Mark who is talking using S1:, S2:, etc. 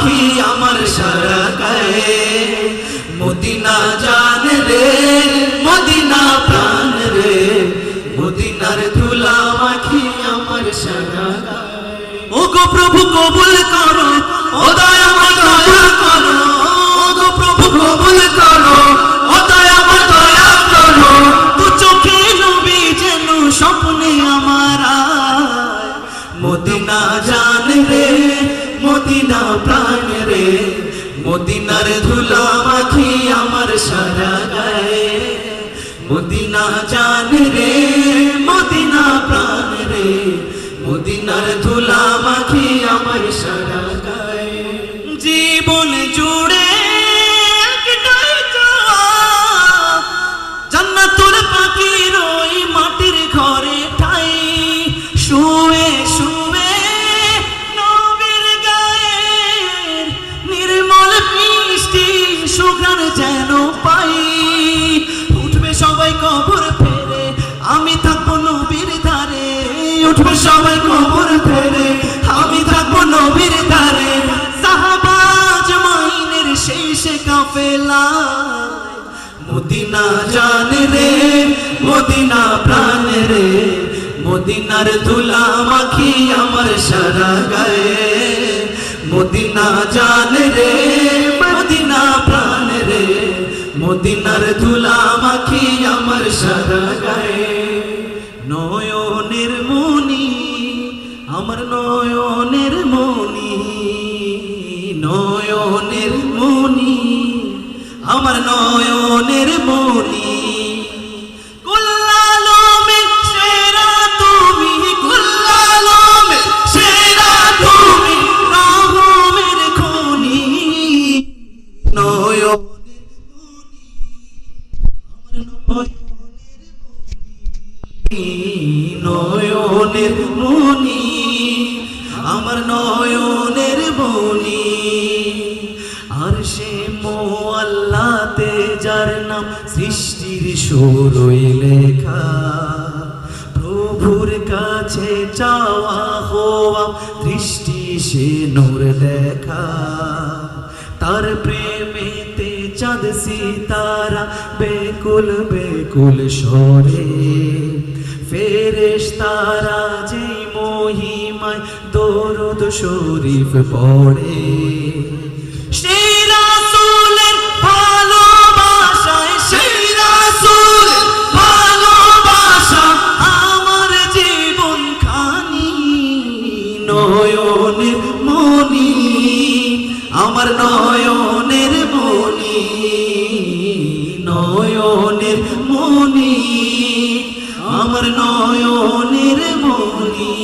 S1: মাখি আমার সারা গায়ে মদিনা জান রে, মদিনা প্রাণ রে। মদিনার ধুলা মাখি আমার সারা গায়ে ও গো প্রভু, কবুল করো। ও দয়াময় দয়া করো। ও গো প্রভু দয়া করো। তু চোখে নবী যেন স্বপ্নে মদিনা জান রে মদিনা প্রাণ রে। মদিনার ধুলা মাখি আমার সারা গায়ে। মদিনা জান রে, মদিনা প্রাণ রে। মদিনার ধুলা মাখি আমার সারা গায়ে। জীবন জুড়ে সুগান যেন পাই। উঠবে সবাই কবর ফেরে, আমি থাকব নবীর ধারে। উঠবে সবাই কবর ফেরে, আমি থাকব নবীর ধারে। সাহাবাজ মাইনের শেষ কাফেলা। মদিনা জান রে, মদিনা প্রাণ রে। মদিনার ধুলা মাখি আমার সারা গায়ে। মদিনা জান মদিনার ধুলা মাখি আমার সারা গায়ে। নয়নের মনি আমার নয়নের মনি নয়নের মনি আমার নয়নের মনি নয়নের মনি আমার নয়নের মনি আর সে মোয়াল্লাতে যার নাম সৃষ্টির সুরই লেখা, প্রভুর কাছে চাওয়া হওয়া দৃষ্টি সে নূর দেখা। তার প্রেমেতে চাঁদ, সিতারা বেকুল বেকুল সরে ফেরেশ তারা মহিমায় দরুদ শরীফ পড়ে। আমার নয়নের মনি। আমার নয়নের মনি